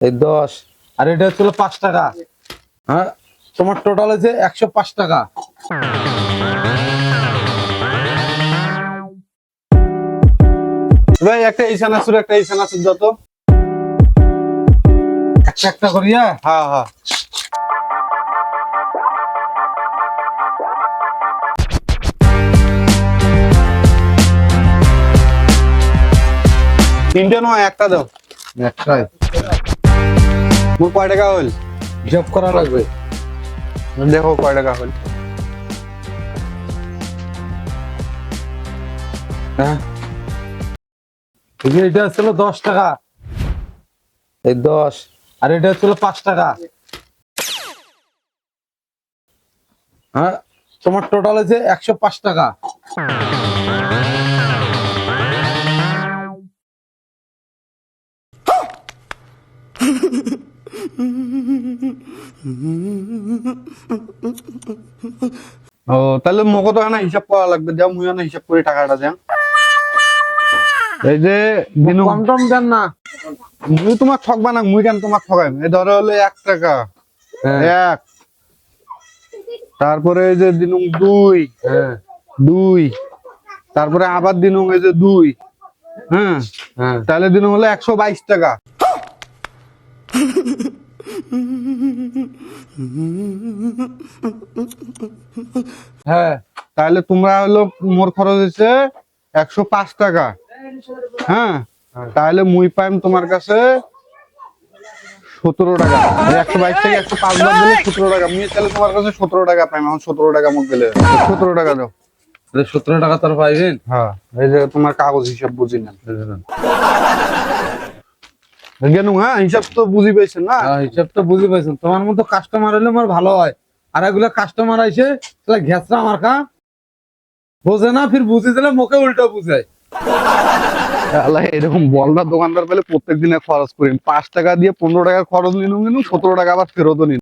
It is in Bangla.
এই দশ। আর এটা হচ্ছিল পাঁচ টাকা। হ্যাঁ তোমার টোটাল হচ্ছে একশো পাঁচ টাকা। ভাই, একটা ইসান আসুর, একটা ইসান আসুর যত একটা একটা করিয়া? হ্যাঁ হ্যাঁ। তিনটে নয়, একটা দাও। একটাই। মোট কয় টাকা হল। হিসাব করা লাগবে। দেখো কয় টাকা হল। হ্যাঁ এটা হচ্ছিল দশ টাকা। এই দশ। আর এটা হচ্ছিল পাঁচ টাকা। হ্যাঁ তোমার টোটাল হচ্ছে একশো পাঁচ টাকা। ও তাহলে মোকে তো না হিসাব করা লাগবে। মুই না হিসাব করে টাকাটা দেন এই যে দিনু। কম টম দেন না। মুই তোমার ঠকবা না মুই কেন তোমার এই ধরো হলো এক টাকা। হ্যাঁ। এক। তারপরে এই যে দিনুং দুই। হ্যাঁ। দুই। তারপরে আবার দিনুং এই যে দুই। হ্যাঁ। হ্যাঁ। তাহলে দিনুং হলো একশো বাইশ টাকা। হ্যাঁ তাহলে তোমরা হলো মোর খরচ হয়েছে একশো পাঁচ টাকা। হ্যাঁ তাহলে মুই পাইম তোমার কাছে সতেরো টাকা। একশো বাইশ থেকে একশো পাঁচ বার দিলে সতেরো টাকা। মুই তাহলে তোমার কাছে সতেরো টাকা পাইম এখন সতেরো টাকা মুখ দিলে। সতেরো টাকা দাও। সতেরো টাকা তোর পাইবেন? হ্যাঁ এই যে তোমার কাগজ হিসাব বুঝি না। হ্যাঁ? হিসাব তো বুঝি পেয়েছেন না? হ্যাঁ, হিসাব তো বুঝতে পারছেন তোমার মতো কাস্টমার হলে আমার ভালো হয়। আর এগুলো কাস্টমার আইসে তাহলে ঘেসরা আমার বোঝে না ফির বুঝে দিলে মুখে উল্টো বুঝায় আল্লাহ এরকম বলদার দোকানদার পেলে প্রত্যেক দিনে খরচ করেন পাঁচ টাকা দিয়ে পনেরো টাকা খরচ নিন কিন্তু সতেরো টাকা আবার ফেরতও নিন